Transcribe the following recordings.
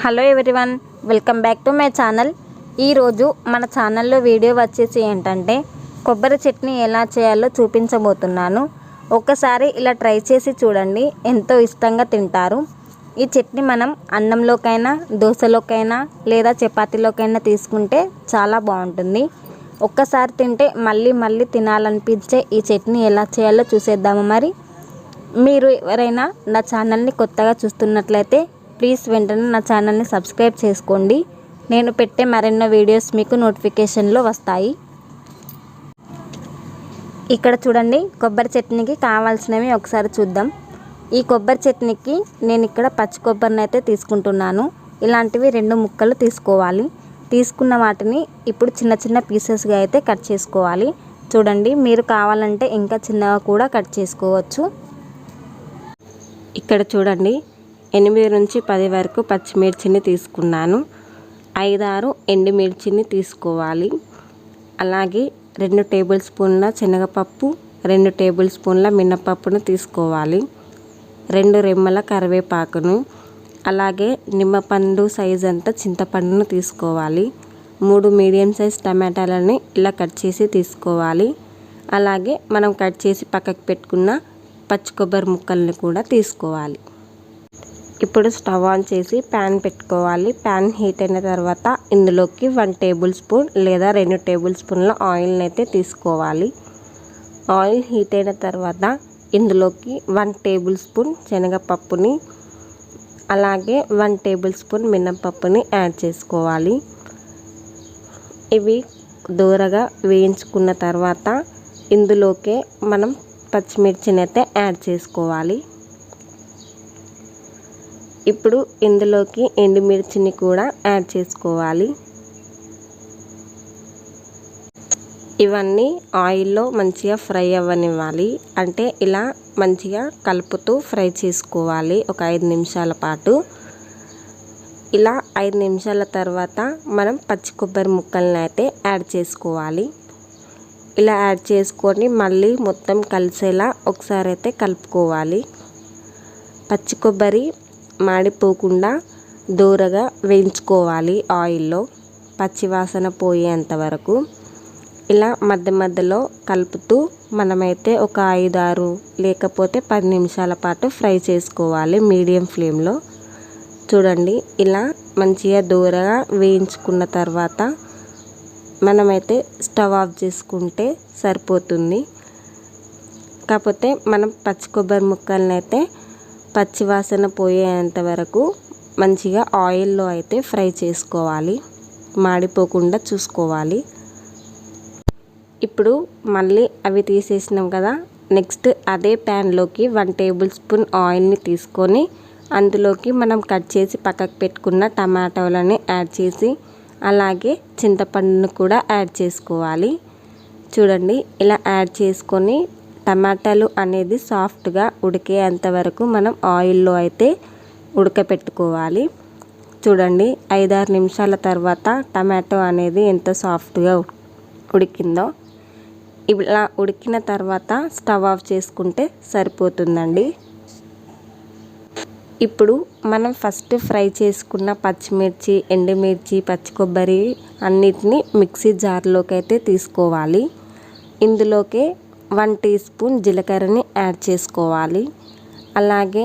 Hello everyone welcome back to my channel. ఈరోజు మన ఛానల్లో వీడియో వచ్చేసి ఏంటంటే కొబ్బరి చట్నీ ఎలా చేయాలో చూపించబోతున్నాను. ఒక్కసారి ఇలా ట్రై చేసి చూడండి ఎంతో ఇష్టంగా తింటారు. ఈ చట్నీ మనం అన్నంలోకైనా దోశలోకైనా లేదా చపాతీలోకైనా తీసుకుంటే చాలా బాగుంటుంది. ఒక్కసారి తింటే మళ్ళీ మళ్ళీ తినాలనిపించే ఈ చట్నీ ఎలా చేయాలో చూసేద్దాము మరి. మీరు ఎవరైనా నా ఛానల్ని కొత్తగా చూస్తున్నట్లయితే ప్లీజ్ వెంటనే నా ఛానల్ని సబ్స్క్రైబ్ చేసుకోండి. నేను పెట్టే మరెన్నో వీడియోస్ మీకు నోటిఫికేషన్లో వస్తాయి. ఇక్కడ చూడండి కొబ్బరి చట్నీకి కావాల్సినవి ఒకసారి చూద్దాం. ఈ కొబ్బరి చట్నీకి నేను ఇక్కడ పచ్చి కొబ్బరిని అయితే తీసుకుంటున్నాను. ఇలాంటివి రెండు ముక్కలు తీసుకోవాలి. తీసుకున్న వాటిని ఇప్పుడు చిన్న చిన్న పీసెస్గా అయితే కట్ చేసుకోవాలి. చూడండి మీరు కావాలంటే ఇంకా చిన్నగా కూడా కట్ చేసుకోవచ్చు. ఇక్కడ చూడండి ఎనిమిది నుంచి పది వరకు పచ్చిమిర్చిని తీసుకున్నాను. ఐదారు ఎండుమిర్చిని తీసుకోవాలి. అలాగే రెండు టేబుల్ స్పూన్ల శనగపప్పు రెండు టేబుల్ స్పూన్ల మినపప్పును తీసుకోవాలి. రెండు రెమ్మల కరివేపాకును అలాగే నిమ్మపండు సైజ్ అంతా చింతపండును తీసుకోవాలి. మూడు మీడియం సైజ్ టమాటాలని ఇలా కట్ చేసి తీసుకోవాలి. అలాగే మనం కట్ చేసి పక్కకు పెట్టుకున్న పచ్చి కొబ్బరి ముక్కల్ని కూడా తీసుకోవాలి. ఇప్పుడు స్టవ్ ఆన్ చేసి ప్యాన్ పెట్టుకోవాలి. ప్యాన్ హీట్ అయిన తర్వాత ఇందులోకి వన్ టేబుల్ స్పూన్ లేదా రెండు టేబుల్ స్పూన్ల ఆయిల్ని అయితే తీసుకోవాలి. ఆయిల్ హీట్ అయిన తర్వాత ఇందులోకి వన్ టేబుల్ స్పూన్ శనగపప్పుని అలాగే వన్ టేబుల్ స్పూన్ మినపప్పుని యాడ్ చేసుకోవాలి. ఇవి దూరగా వేయించుకున్న తర్వాత ఇందులోకే మనం పచ్చిమిర్చిని అయితే యాడ్ చేసుకోవాలి. ఇప్పుడు ఇందులోకి ఎండుమిర్చిని కూడా యాడ్ చేసుకోవాలి. ఇవన్నీ ఆయిల్లో మంచిగా ఫ్రై అవ్వనివ్వాలి. అంటే ఇలా మంచిగా కలుపుతూ ఫ్రై చేసుకోవాలి ఒక ఐదు నిమిషాల పాటు. ఇలా ఐదు నిమిషాల తర్వాత మనం పచ్చి కొబ్బరి ముక్కలను అయితే యాడ్ చేసుకోవాలి. ఇలా యాడ్ చేసుకొని మళ్ళీ మొత్తం కలిసేలా ఒకసారి అయితే కలుపుకోవాలి. పచ్చి కొబ్బరి మాడిపోకుండా దూరగా వేయించుకోవాలి ఆయిల్లో పచ్చివాసన పోయేంత వరకు. ఇలా మధ్య మధ్యలో కలుపుతూ మనమైతే ఒక ఐదు ఆరు లేకపోతే పది నిమిషాల పాటు ఫ్రై చేసుకోవాలి మీడియం ఫ్లేమ్లో. చూడండి ఇలా మంచిగా దూరగా వేయించుకున్న తర్వాత మనమైతే స్టవ్ ఆఫ్ చేసుకుంటే సరిపోతుంది. కాకపోతే మనం పచ్చి కొబ్బరి ముక్కల్ని అయితే పచ్చివాసన పోయేంత వరకు మంచిగా ఆయిల్లో అయితే ఫ్రై చేసుకోవాలి. మాడిపోకుండా చూసుకోవాలి. ఇప్పుడు మళ్ళీ అవి తీసేసినాం కదా. నెక్స్ట్ అదే ప్యాన్లోకి వన్ టేబుల్ స్పూన్ ఆయిల్ని తీసుకొని అందులోకి మనం కట్ చేసి పక్కకు పెట్టుకున్న టమాటోలని యాడ్ చేసి అలాగే చింతపండును కూడా యాడ్ చేసుకోవాలి. చూడండి ఇలా యాడ్ చేసుకొని టమాటాలు అనేది సాఫ్ట్గా ఉడికేంత వరకు మనం ఆయిల్లో అయితే ఉడకపెట్టుకోవాలి. చూడండి ఐదారు నిమిషాల తర్వాత టమాటో అనేది ఎంత సాఫ్ట్గా ఉడికిందో. ఇలా ఉడికిన తర్వాత స్టవ్ ఆఫ్ చేసుకుంటే సరిపోతుందండి. ఇప్పుడు మనం ఫస్ట్ ఫ్రై చేసుకున్న పచ్చిమిర్చి ఎండుమిర్చి పచ్చి కొబ్బరి అన్నిటిని మిక్సీ జార్లోకి అయితే తీసుకోవాలి. ఇందులోకి వన్ టీ స్పూన్ జీలకర్రని యాడ్ చేసుకోవాలి. అలాగే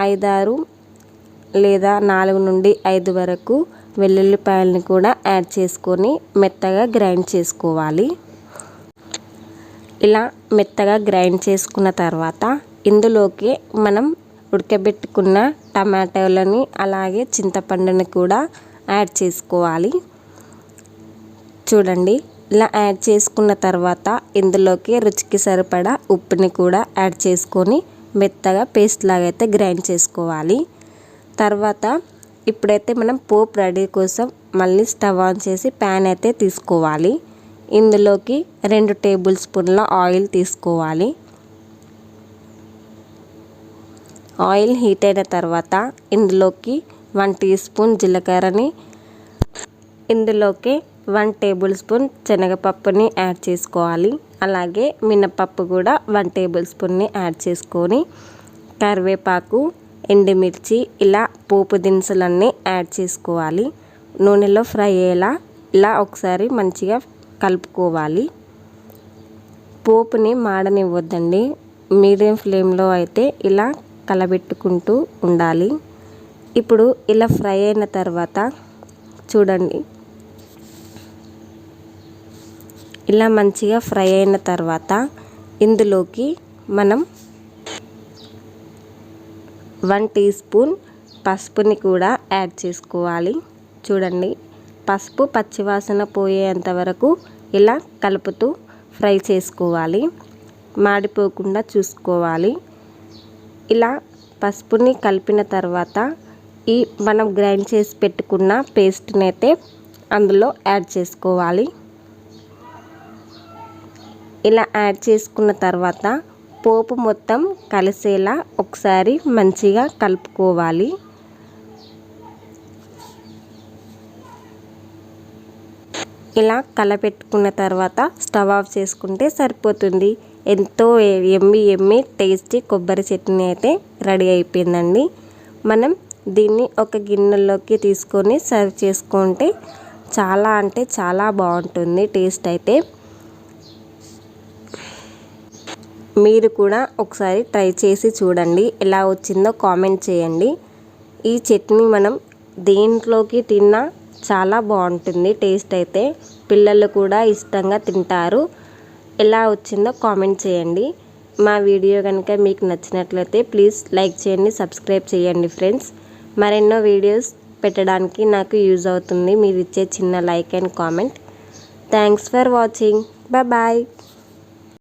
ఐదారు లేదా నాలుగు నుండి ఐదు వరకు వెల్లుల్లిపాయలను కూడా యాడ్ చేసుకొని మెత్తగా గ్రైండ్ చేసుకోవాలి. ఇలా మెత్తగా గ్రైండ్ చేసుకున్న తర్వాత ఇందులోకి మనం ఉడకబెట్టుకున్న టమాటోలని అలాగే చింతపండుని కూడా యాడ్ చేసుకోవాలి. చూడండి ఇలా యాడ్ చేసుకున్న తర్వాత ఇందులోకి రుచికి సరిపడా ఉప్పుని కూడా యాడ్ చేసుకొని మెత్తగా పేస్ట్ లాగా అయితే గ్రైండ్ చేసుకోవాలి. తర్వాత ఇప్పుడైతే మనం పోపు రెడీ కోసం మళ్ళీ స్టవ్ ఆన్ చేసి ప్యాన్ అయితే తీసుకోవాలి. ఇందులోకి రెండు టేబుల్ స్పూన్ల ఆయిల్ తీసుకోవాలి. ఆయిల్ హీట్ అయిన తర్వాత ఇందులోకి వన్ టీ స్పూన్ జీలకర్రని ఇందులోకి వన్ టేబుల్ స్పూన్ శనగపప్పుని యాడ్ చేసుకోవాలి. అలాగే మినపప్పు కూడా వన్ టేబుల్ స్పూన్ని యాడ్ చేసుకొని కరివేపాకు ఎండుమిర్చి ఇలా పోపు దినుసులన్నీ యాడ్ చేసుకోవాలి. నూనెలో ఫ్రై అయ్యేలా ఇలా ఒకసారి మంచిగా కలుపుకోవాలి. పోపుని మాడనివ్వద్దండి. మీడియం ఫ్లేమ్లో అయితే ఇలా కలబెట్టుకుంటూ ఉండాలి. ఇప్పుడు ఇలా ఫ్రై అయిన తర్వాత చూడండి. ఇలా మంచిగా ఫ్రై అయిన తర్వాత ఇందులోకి మనం వన్ టీ స్పూన్ పసుపుని కూడా యాడ్ చేసుకోవాలి. చూడండి పసుపు పచ్చివాసన పోయేంత వరకు ఇలా కలుపుతూ ఫ్రై చేసుకోవాలి. మాడిపోకుండా చూసుకోవాలి. ఇలా పసుపుని కలిపిన తర్వాత ఈ మనం గ్రైండ్ చేసి పెట్టుకున్న పేస్ట్ని అయితే అందులో యాడ్ చేసుకోవాలి. ఇలా యాడ్ చేసుకున్న తర్వాత పోపు మొత్తం కలిసేలా ఒకసారి మంచిగా కలుపుకోవాలి. ఇలా కలపెట్టుకున్న తర్వాత స్టవ్ ఆఫ్ చేసుకుంటే సరిపోతుంది. ఎంతో ఎమ్మి ఎమ్మి టేస్టీ కొబ్బరి చట్నీ అయితే రెడీ అయిపోయిందండి. మనం దీన్ని ఒక గిన్నెలోకి తీసుకొని సర్వ్ చేసుకుంటే చాలా అంటే చాలా బాగుంటుంది టేస్ట్ అయితే. మీరు కూడా ఒకసారి ట్రై చేసి చూడండి. ఎలా వచ్చిందో కామెంట్ చేయండి. ఈ చట్నీ మనం దేంట్లోకి తిన్నా చాలా బాగుంటుంది. టేస్ట్ అయితే పిల్లలు కూడా ఇష్టంగా తింటారు. ఎలా వచ్చిందో కామెంట్ చేయండి. మా వీడియో కనుక మీకు నచ్చినట్లయితే ప్లీజ్ లైక్ చేయండి సబ్స్క్రైబ్ చేయండి ఫ్రెండ్స్. మరెన్నో వీడియోస్ పెట్టడానికి నాకు యూజ్ అవుతుంది. మీరు ఇచ్చే చిన్న like and comment. Thanks for watching. Bye